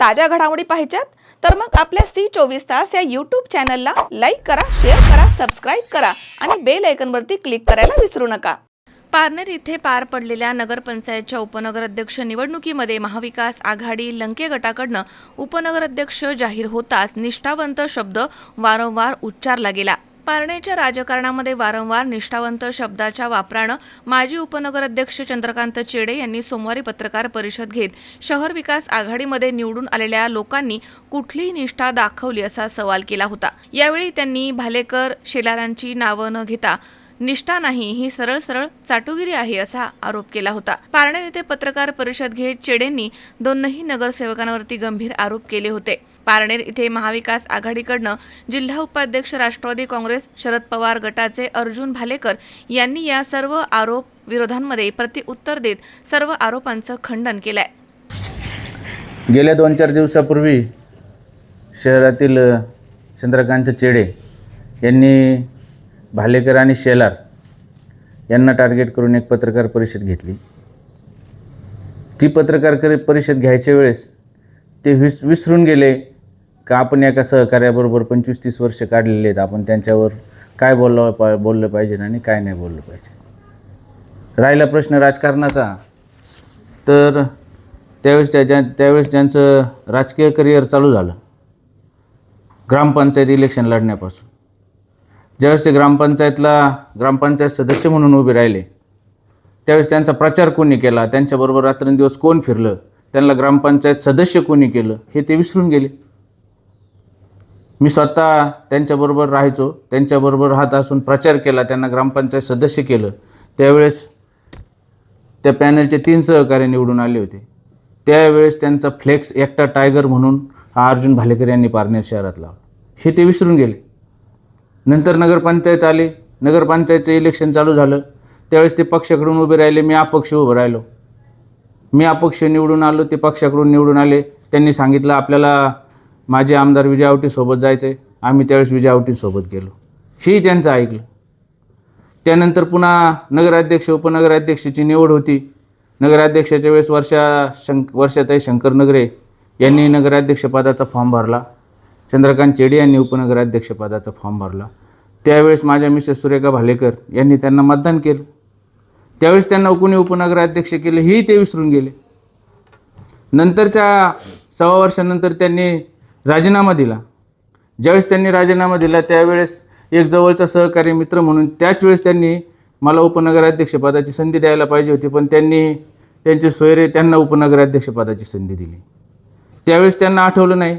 ताज्या घडामोडी पाहिजेत तर मग आपल्या सी चोवीस तास या यूट्यूब चॅनलला लाईक करा शेअर करा सबस्क्राईब करा आणि बेल आयकनवरती क्लिक करायला विसरू नका. पारनेर इथे पार पडलेल्या नगरपंचायतच्या उपनगराध्यक्ष निवडणुकीमध्ये महाविकास आघाडी लंके गटाकडनं उपनगराध्यक्ष जाहीर होताच निष्ठावंत शब्द वारंवार उच्चारला गेला. पारणेच्या राजकारणामध्ये वारंवार निष्ठावंत शब्दाच्या वापरानं माजी उपनगराध्यक्ष चंद्रकांत चेडे यांनी सोमवारी पत्रकार परिषद घेत शहर विकास आघाडीमध्ये निवडून आलेल्या लोकांनी कुठलीही निष्ठा दाखवली असा सवाल केला होता. यावेळी त्यांनी भालेकर शेलारांची नावं न घेता निष्ठा नाही ही सरळ सरळ चाटुगिरी आहे असा आरोप केला होता. पारणे येथे पत्रकार परिषद घेत चेडेंनी दोनही नगरसेवकांवरती गंभीर आरोप केले होते. पारनेर इथे महाविकास आघाडीकडनं जिल्हा उपाध्यक्ष राष्ट्रवादी काँग्रेस शरद पवार गटाचे अर्जुन भालेकर यांनी या सर्व आरोप विरोधांमध्ये प्रतिउत्तर देत सर्व आरोपांचं खंडन केलंय. गेल्या दोन चार दिवसापूर्वी शहरातील चंद्रकांत चेडे यांनी भालेकर आणि शेलार यांना टार्गेट करून एक पत्रकार परिषद घेतली. ती पत्रकार करी- परिषद घ्यायच्या वेळेस ते विस विसरून गेले का आपण एका सहकार्याबरोबर पंचवीस तीस वर्ष काढलेले आहेत? आपण त्यांच्यावर काय बोललं पा बोललं पाहिजे आणि काय नाही बोललं पाहिजे? राहिला प्रश्न राजकारणाचा. तर त्यावेळेस त्या ज्या त्यावेळेस ज्यांचं राजकीय करिअर चालू झालं ग्रामपंचायत इलेक्शन लढण्यापासून. ज्यावेळेस ते ग्रामपंचायतला ग्रामपंचायत सदस्य म्हणून उभे राहिले त्यावेळेस त्यांचा प्रचार कोणी केला? त्यांच्याबरोबर रात्रंदिवस कोण फिरलं? त्यांना ग्रामपंचायत सदस्य कोणी केलं हे ते विसरून गेले. मी स्वतः त्यांच्याबरोबर राहायचो त्यांच्याबरोबर राहत असून प्रचार केला त्यांना ग्रामपंचायत सदस्य केलं. त्यावेळेस त्या पॅनलचे तीन सहकारी निवडून आले होते. त्यावेळेस त्यांचा फ्लेक्स एकटा टायगर म्हणून हा अर्जुन भालेकर यांनी पारनेर शहरात लावला हे ते विसरून गेले. नंतर नगरपंचायत आली. नगरपंचायतचं इलेक्शन चालू झालं. त्यावेळेस ते पक्षाकडून उभे राहिले. मी अपक्ष उभं राहिलो. मी अपक्ष निवडून आलो ते पक्षाकडून निवडून आले. त्यांनी सांगितलं आपल्याला माझे आमदार विजय आवटीसोबत जायचं आहे आम्ही त्यावेळेस विजय आवटीसोबत गेलो. हेही त्यांचं ऐकलं. त्यानंतर पुन्हा नगराध्यक्ष उपनगराध्यक्षाची निवड होती. नगराध्यक्षाच्या वेळेस वर्षा शंक वर्षाताई शंकर नगरे यांनी नगराध्यक्षपदाचा फॉर्म भरला. चंद्रकांत चेडे यांनी उपनगराध्यक्षपदाचा फॉर्म भरला. त्यावेळेस माझ्या मिसेस सुरेखा भालेकर यांनी त्यांना मतदान केलं. त्यावेळेस त्यांना कोणी उपनगराध्यक्ष केले हेही ते विसरून गेले. नंतरच्या सव्वा वर्षानंतर त्यांनी राजीनामा दिला. ज्यावेळेस त्यांनी राजीनामा दिला त्यावेळेस एक जवळचा सहकारी मित्र म्हणून त्याच वेळेस त्यांनी मला उपनगराध्यक्षपदाची संधी द्यायला पाहिजे होती पण त्यांनी त्यांचे सोयरे त्यांना उपनगराध्यक्षपदाची संधी दिली. त्यावेळेस त्यांना आठवलं नाही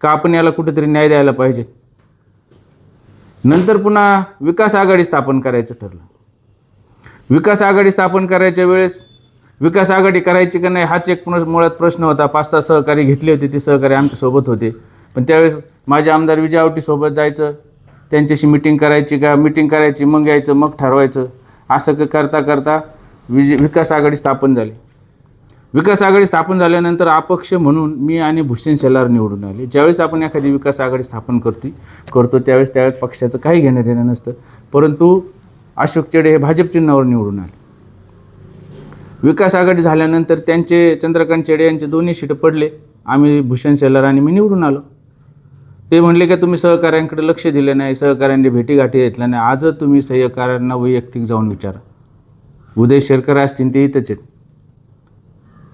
का आपण याला कुठेतरी न्याय द्यायला पाहिजे. नंतर पुन्हा विकास आघाडी स्थापन करायचं ठरलं. विकास आघाडी स्थापन करायच्या वेळेस विकास आघाडी करायची का नाही हाच एक मुळात प्रश्न होता. पाच सहा सहकारी घेतले होते ते सहकारी आमच्यासोबत होते. पण त्यावेळेस माझे आमदार विजय आवटीसोबत जायचं त्यांच्याशी मिटिंग करायची का मिटिंग करायची मग यायचं मग ठरवायचं. असं क- करता करता विजय विकास आघाडी स्थापन झाली. विकास आघाडी स्थापन झाल्यानंतर अपक्ष म्हणून मी आणि भूषण शेलार निवडून आले. ज्यावेळेस आपण एखादी विकास आघाडी स्थापन करते करतो त्यावेळेस त्यावेळेस पक्षाचं काही घेणं देणं नसतं. परंतु अशोक चेडे हे भाजप चिन्हावर निवडून आले. विकास आघाडी झाल्यानंतर त्यांचे चंद्रकांत चेडे यांचे दोन्ही शीट पडले. आम्ही भूषण शेलार आणि मी निवडून आलो. ते म्हणले की तुम्ही सहकाऱ्यांकडे लक्ष दिलं नाही सहकाऱ्यांनी भेटीगाठी घेतल्या नाही. आजच तुम्ही सहकाऱ्यांना वैयक्तिक जाऊन विचारा. उदय शेरकर असतील ते इथंच आहेत.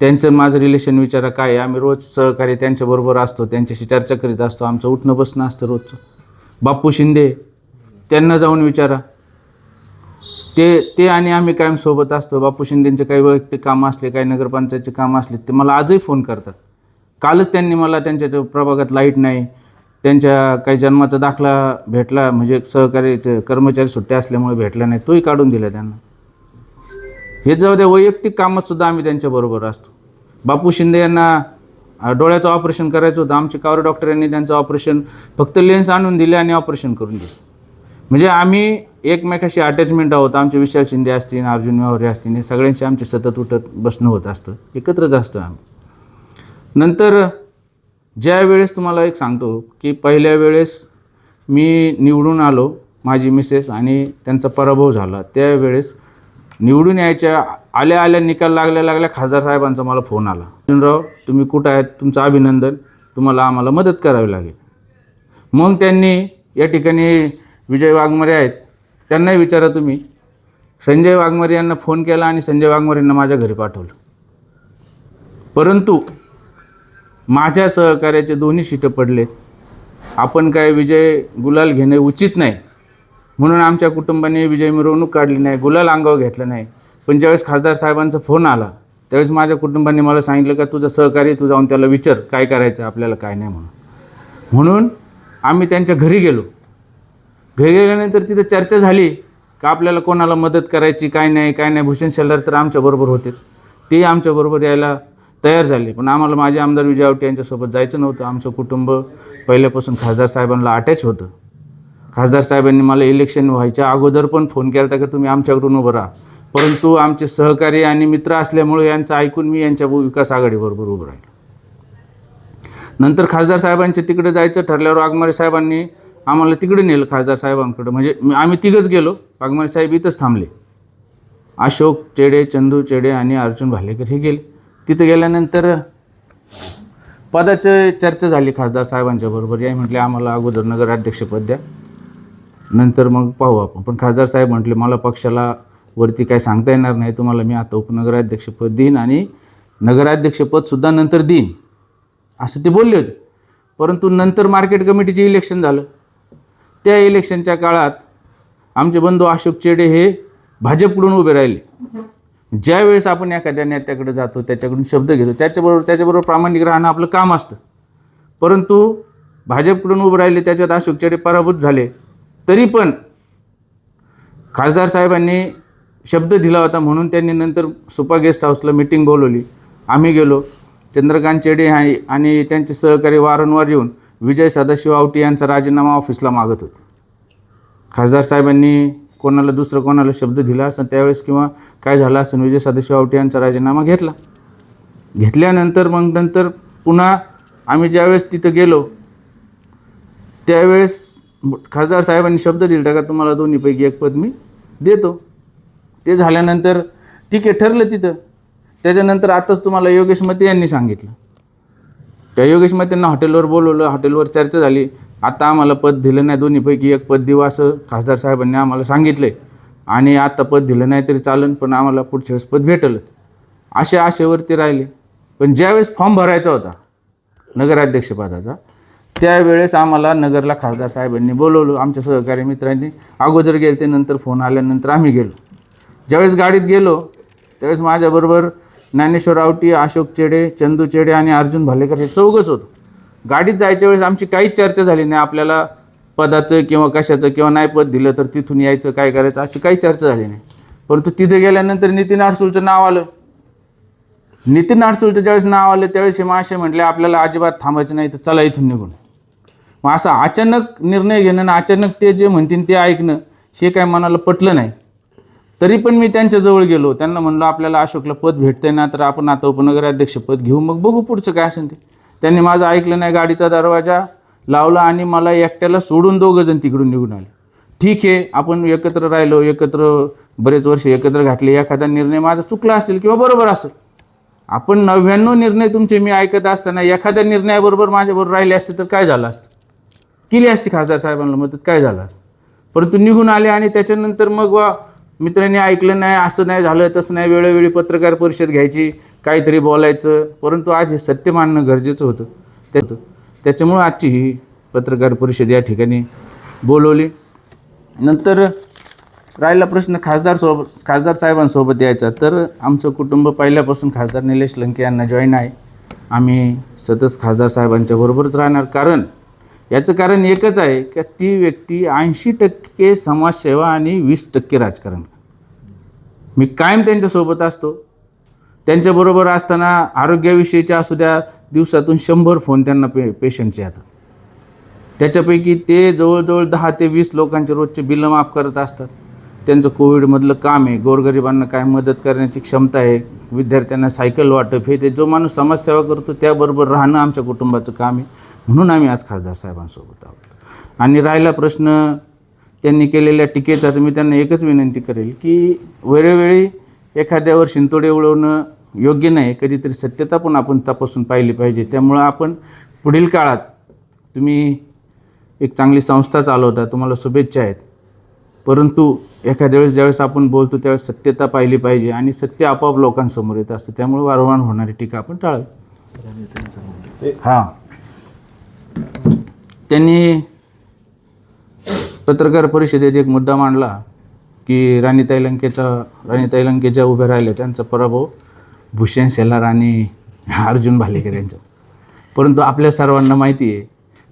त्यांचं माझं रिलेशन विचारा काय आहे. आम्ही रोज सहकारी त्यांच्याबरोबर असतो त्यांच्याशी चर्चा करीत असतो. आमचं उठणं बसणं असतं रोजचं. बाप्पू शिंदे त्यांना जाऊन विचारा. ते ते आणि आम्ही कायम सोबत असतो. बापू शिंदेंचे काही वैयक्तिक कामं असले काही नगरपंचायतचे कामं असले ते मला आजही फोन करतात. कालच त्यांनी मला त्यांच्या प्रभागात लाइट नाही. त्यांच्या काही जन्माचा दाखला भेटला म्हणजे सहकारी ते कर्मचारी सुट्ट्या असल्यामुळे भेटला नाही. तोही काढून दिला त्यांना. हे जाऊ द्या वैयक्तिक कामंसुद्धा आम्ही त्यांच्याबरोबर असतो. बापू शिंदे यांना डोळ्याचं ऑपरेशन करायचं होतं. आमचे कावरे डॉक्टर यांनी त्यांचं ऑपरेशन फक्त लेन्स आणून दिले आणि ऑपरेशन करून दिले. म्हणजे आम्ही एकमेकाशी अटॅचमेंट आहोत आमचे विशाल शिंदे असतील अर्जुन व्यवहारे असतील हे सगळ्यांशी आमचे सतत उठत बसणं होत असतं. एकत्रच असतो आम्ही. नंतर ज्या वेळेस तुम्हाला एक सांगतो की पहिल्या वेळेस मी निवडून आलो माझी मिसेस आणि त्यांचा पराभव झाला त्यावेळेस निवडून यायच्या आल्या आल्या निकाल लागल्या लागल्या खासदार साहेबांचा मला फोन आला. अर्जुनराव तुम्ही कुठं आहेत? तुमचं अभिनंदन. तुम्हाला आम्हाला मदत करावी लागेल. मग त्यांनी या ठिकाणी विजय वाघमारे आहेत त्यांनाही विचारा तुम्ही. संजय वाघमारे यांना फोन केला आणि संजय वाघमारेंना माझ्या घरी पाठवलं. परंतु माझ्या सहकार्याचे दोन्ही शिटं पडलेत. आपण काय विजय गुलाल घेणे उचित नाही. म्हणून आमच्या कुटुंबाने विजय मिरवणूक काढली नाही गुलाल अंगावर घेतलं नाही. पण ज्यावेळेस खासदार साहेबांचा फोन आला त्यावेळेस माझ्या कुटुंबाने मला सांगितलं का तुझं सहकारी तू जाऊन त्याला विचार काय करायचं आपल्याला काय नाही म्हणून. म्हणून आम्ही त्यांच्या घरी गेलो. घरी गेल्यानंतर तिथं चर्चा झाली का आपल्याला कोणाला मदत करायची काय नाही काय नाही भूषण शेलार तर आमच्याबरोबर होतेच. ते आमच्याबरोबर यायला तयार झाले. पण आम्हाला माझे आमदार विजय आवटे यांच्यासोबत जायचं नव्हतं. आमचं कुटुंब पहिल्यापासून खासदार साहेबांना अटॅच होतं. खासदार साहेबांनी मला इलेक्शन व्हायच्या अगोदर पण फोन केला होता की तुम्ही आमच्याकडून उभं राहा. परंतु आमचे सहकारी आणि मित्र असल्यामुळे यांचं ऐकून मी यांच्या विकास आघाडीबरोबर उभं राहिलो. नंतर खासदार साहेबांच्या तिकडे जायचं ठरल्यावर वाघमारे साहेबांनी आम्हाला तिकडे नेलं खासदार साहेबांकडे. म्हणजे आम्ही तिघंच गेलो. वाघमारे साहेब इथंच थांबले. अशोक चेडे चंदू चेडे आणि अर्जुन भालेकर हे गेले. तिथं गेल्यानंतर पदाचं चर्चा झाली खासदार साहेबांच्या बरोबर. याही म्हटले आम्हाला अगोदर नगराध्यक्षपद द्या. नंतर मग पाहू आपण. पण खासदार साहेब म्हटले मला पक्षाला वरती काय सांगता येणार नाही. तुम्हाला मी आता उपनगराध्यक्षपद देईन आणि नगराध्यक्षपदसुद्धा नंतर देईन. असं ते बोलले होते. परंतु नंतर मार्केट कमिटीचे इलेक्शन झालं. त्या इलेक्शनच्या काळात आमचे बंधू अशोक चेडे हे भाजपकडून उभे राहिले. ज्यावेळेस आपण एखाद्या नेत्याकडे जातो त्याच्याकडून शब्द घेतो त्याच्याबरोबर त्याच्याबरोबर प्रामाणिक राहणं आपलं काम असतं. परंतु भाजपकडून उभे राहिले त्याच्यात अशोक चेडे पराभूत झाले. तरी पण खासदार साहेबांनी शब्द दिला होता म्हणून त्यांनी नंतर सुपा गेस्ट हाऊसला मिटिंग बोलवली. आम्ही गेलो. चंद्रकांत चेडे आहे आणि त्यांचे सहकारी वारंवार येऊन विजय सदाशिव आवटी यांचा राजीनामा ऑफिसला मागत होते. खासदार साहेबांनी कोणाला दुसरं कोणाला शब्द दिला असं त्यावेळेस किंवा काय झालं असं विजय सदाशिव आवटी यांचा राजीनामा घेतला. घेतल्यानंतर मग नंतर पुन्हा आम्ही ज्यावेळेस तिथं गेलो त्यावेळेस खासदार साहेबांनी शब्द दिला का तुम्हाला दोन्हीपैकी एक पद मी देतो. ते झाल्यानंतर ठीक आहे ठरलं तिथं. त्याच्यानंतर आताच तुम्हाला योगेश मते यांनी सांगितलं. त्या योगेश मतेंना हॉटेलवर बोलवलं हॉटेलवर चर्चा झाली. आता आम्हाला पद दिलं नाही दोन्हीपैकी एक पद देऊ असं खासदार साहेबांनी आम्हाला सांगितलं. आहे आणि आता पद दिलं नाही तरी चालन पण आम्हाला पुढच्या वेळेस पद भेटलंच असे आशेवरती राहिले. पण ज्यावेळेस फॉर्म भरायचा होता नगराध्यक्षपदाचा त्यावेळेस आम्हाला नगरला खासदार साहेबांनी बोलवलं आमच्या सहकारी मित्रांनी. अगोदर गेले ते नंतर फोन आल्यानंतर आम्ही गेलो. ज्यावेळेस गाडीत गेलो त्यावेळेस माझ्याबरोबर ज्ञानेश्वर आवटी अशोक चेडे चंदू चेडे आणि अर्जुन भालेकर हे चौघच होतो. गाडीत जायच्या वेळेस आमची काहीच चर्चा झाली नाही. आपल्याला पदाचं किंवा कशाचं किंवा नाही पद दिलं तर तिथून यायचं काय करायचं अशी काही चर्चा झाली नाही. परंतु तिथे गेल्यानंतर नितीन आडसूळचं नाव आलं. नितीन अडसूळचं ज्यावेळेस नाव आलं त्यावेळेस हे मासे म्हटले आपल्याला अजिबात थांबायचं नाही तर चला इथून निघून. मग असा अचानक निर्णय घेणं आणि अचानक ते जे म्हणतील ते ऐकणं हे काय मनाला पटलं नाही. तरी पण मी त्यांच्याजवळ गेलो. त्यांना म्हणलो आपल्याला अशोकला पद भेटतंय ना तर आपण आता उपनगराध्यक्षपद घेऊ मग बघू पुढचं काय असेल ते. त्यांनी माझं ऐकलं नाही गाडीचा दरवाजा लावला आणि मला एकट्याला सोडून दोघं जण तिकडून निघून आले. ठीक आहे आपण एकत्र राहिलो एकत्र बरेच वर्ष एकत्र घातले एखादा निर्णय माझा चुकला असेल किंवा बरोबर असेल. आपण नव्याण्णव निर्णय तुमचे मी ऐकत असताना एखाद्या निर्णयाबरोबर माझ्याबरोबर राहिले असते तर काय झालं असतं? केली असती खासदार साहेबांना मदत काय झालं असतं? परंतु निघून आले आणि त्याच्यानंतर मग वा मित्रांनी ऐकलं नाही असं नाही झालं तसं नाही वेळोवेळी पत्रकार परिषद घ्यायची काहीतरी बोलायचं. परंतु आज हे सत्य मानणं गरजेचं होतं. ते त्याच्यामुळं आजची ही पत्रकार परिषद या ठिकाणी बोलवली. नंतर राहिला प्रश्न खासदार सोब खासदार साहेबांसोबत यायचा. तर आमचं कुटुंब पहिल्यापासून खासदार निलेश लंके यांना जॉईन आहे. आम्ही सतत खासदार साहेबांच्या बरोबरच राहणार. कारण याचं कारण एकच आहे की ती व्यक्ती ऐंशी टक्के समाजसेवा आणि वीस टक्के राजकारण मी कायम त्यांच्यासोबत असतो. त्यांच्याबरोबर असताना आरोग्याविषयीच्या असू द्या दिवसातून शंभर फोन त्यांना पे पेशंटचे येतात. त्याच्यापैकी ते जवळजवळ दहा ते वीस लोकांचे रोजचे बिलं माफ करत असतात. त्यांचं कोविडमधलं काम आहे गोरगरिबांना काय मदत करण्याची क्षमता आहे विद्यार्थ्यांना सायकल वाटप हे ते जो माणूस समाजसेवा करतो त्याबरोबर राहणं आमच्या कुटुंबाचं काम आहे. म्हणून आम्ही आज खासदार साहेबांसोबत आहोत. आणि राहिला प्रश्न त्यांनी केलेल्या टीकेचा तर मी त्यांना एकच विनंती करेल की वेळोवेळी एखाद्यावर शिंतोडे उडवणं योग्य नाही कधीतरी सत्यता पण आपण तपासून पाहिली पाहिजे. त्यामुळं आपण पुढील काळात तुम्ही एक चांगली संस्था चालवता तुम्हाला शुभेच्छा आहेत. परंतु एखाद्या वेळेस ज्यावेळेस आपण बोलतो त्यावेळेस सत्यता पाहिली पाहिजे आणि सत्य आपोआप लोकांसमोर येत असतं. त्यामुळे वारंवार होणारी टीका आपण टाळावी. हां. त्यांनी पत्रकार परिषदेत एक मुद्दा मांडला की राणीताई लंकेचा राणीताई लंकेच्या उभ्या राहिल्या त्यांचा पराभव भूषण सेलार आणि अर्जुन भालेकर यांचा. परंतु आपल्या सर्वांना माहिती आहे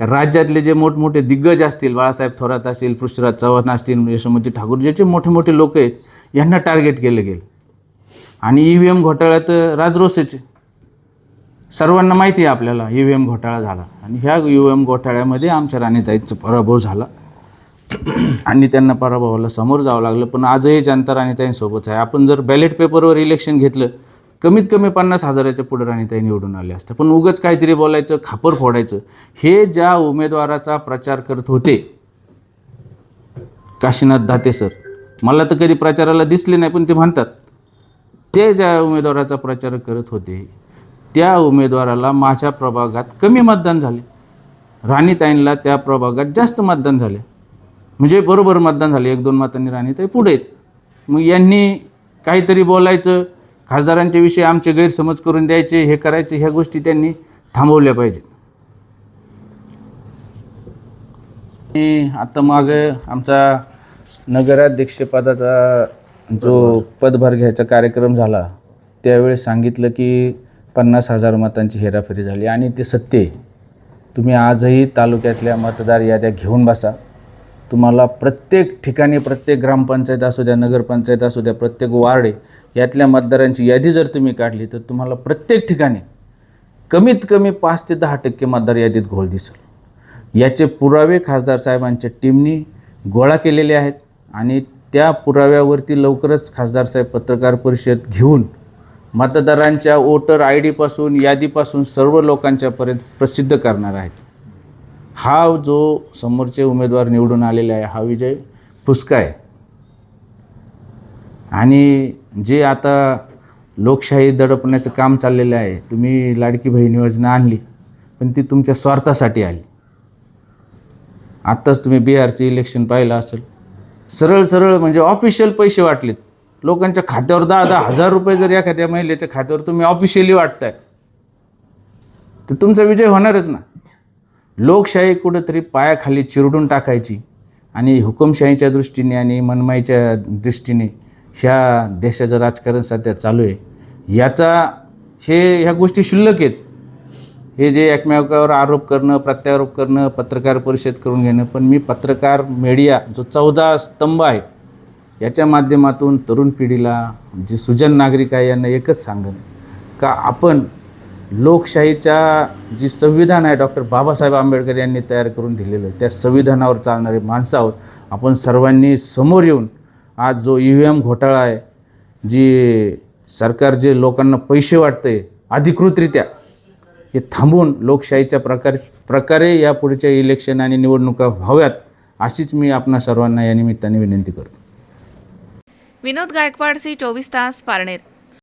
का राज्यातले जे मोठमोठे दिग्गज असतील बाळासाहेब थोरात असतील पृथ्वीराज चव्हाण असतील यशोमती ठाकूर ज्याचे मोठे मोठे लोक आहेत यांना टार्गेट केलं गेलं. आणि ई व्ही एम घोटाळ्यात राजरोसेचे. सर्वांना माहिती आहे आपल्याला ई व्ही एम घोटाळा झाला. आणि ह्या ई व्ही एम घोटाळ्यामध्ये आमच्या राणीताईचा पराभव झाला. आणि त्यांना पराभवाला समोर जावं लागलं. पण आजही जनता राणीताईंसोबत आहे. आपण जर बॅलेट पेपरवर इलेक्शन घेतलं कमीत कमी पन्नास हजाराच्या पुढे राणीताई निवडून आले असतं. पण उगच काहीतरी बोलायचं खापर फोडायचं. हे ज्या उमेदवाराचा प्रचार करत होते काशीनाथ दाते सर मला तर कधी प्रचाराला दिसले नाही पण ते म्हणतात ते ज्या उमेदवाराचा प्रचार करत होते त्या उमेदवाराला माझ्या प्रभागात कमी मतदान झाले. राणीताईंना त्या प्रभागात जास्त मतदान झाले. म्हणजे बरोबर मतदान झाले. एक दोन मतांनी राणीताई पुढे आहेत. मग यांनी काहीतरी बोलायचं खासदारांच्या विषयी आमचे गैरसमज करून द्यायचे हे करायचे ह्या गोष्टी त्यांनी थांबवल्या पाहिजेत. आणि आता माग आमचा नगराध्यक्षपदाचा जो पदभार घ्यायचा कार्यक्रम झाला त्यावेळेस सांगितलं की पन्नास हजार मतांची हेराफेरी झाली आणि ते सत्य तुम्ही आजही तालुक्यातल्या मतदार याद्या घेऊन बसा. तुम्हाला प्रत्येक ठिकाणी प्रत्येक ग्रामपंचायत असू द्या नगरपंचायत असू द्या प्रत्येक वार्डे यातल्या मतदारांची यादी जर तुम्ही काढली तर तुम्हाला प्रत्येक ठिकाणी कमीत कमी पाच ते दहा टक्के मतदार यादीत घोळ दिसेल. याचे पुरावे खासदार साहेबांच्या टीमनी गोळा केलेले आहेत आणि त्या पुराव्यावरती लवकरच खासदार साहेब पत्रकार परिषद घेऊन मतदारांच्या वोटर आय डीपासून यादीपासून सर्व लोकांच्यापर्यंत प्रसिद्ध करणार आहेत. हा जो समोरचे उमेदवार निवडून आलेले आहे हा विजय फुसका आहे. आणि जे आता लोकशाही दडपण्याचं काम चाललेलं आहे तुम्ही लाडकी बहीण योजना आणली पण ती तुमच्या स्वार्थासाठी आली. आत्ताच तुम्ही बिहारचे इलेक्शन पाहिलं असेल. सरळ सरळ म्हणजे ऑफिशियल पैसे वाटलेत. लोकांच्या खात्यावर दहा दहा हजार रुपये जर एखाद्या महिलेच्या खात्यावर तुम्ही ऑफिशियली वाटताय तर तुमचा विजय होणारच ना. लोकशाही कुठंतरी पायाखाली चिरडून टाकायची. आणि हुकुमशाहीच्या दृष्टीने आणि मनमाईच्या दृष्टीने ह्या देशाचं राजकारण सध्या चालू आहे. याचा हे ह्या गोष्टी शिल्लक आहेत. हे जे एकमेकावर आरोप करणं प्रत्यारोप करणं पत्रकार परिषद करून घेणं पण मी पत्रकार मीडिया जो चौदा स्तंभ आहे याच्या माध्यमातून तरुण पिढीला जे सुजन नागरिक आहे यांना एकच सांगणं का आपण लोकशाहीच्या जी संविधान आहे डॉक्टर बाबासाहेब आंबेडकर यांनी तयार करून दिलेलं त्या संविधानावर चालणारे माणसं आहोत. आपण सर्वांनी समोर येऊन आज जो ई व्ही एम घोटाळा आहे जी सरकार जे लोकांना पैसे वाटते अधिकृतरित्या हे थांबून लोकशाहीच्या प्रकार प्रकारे या पुढच्या इलेक्शन आणि निवडणुका व्हाव्यात अशीच मी आपणा सर्वांना या निमित्ताने विनंती करतो. विनोद गायकवाड सी चोवीस तास पारनेर.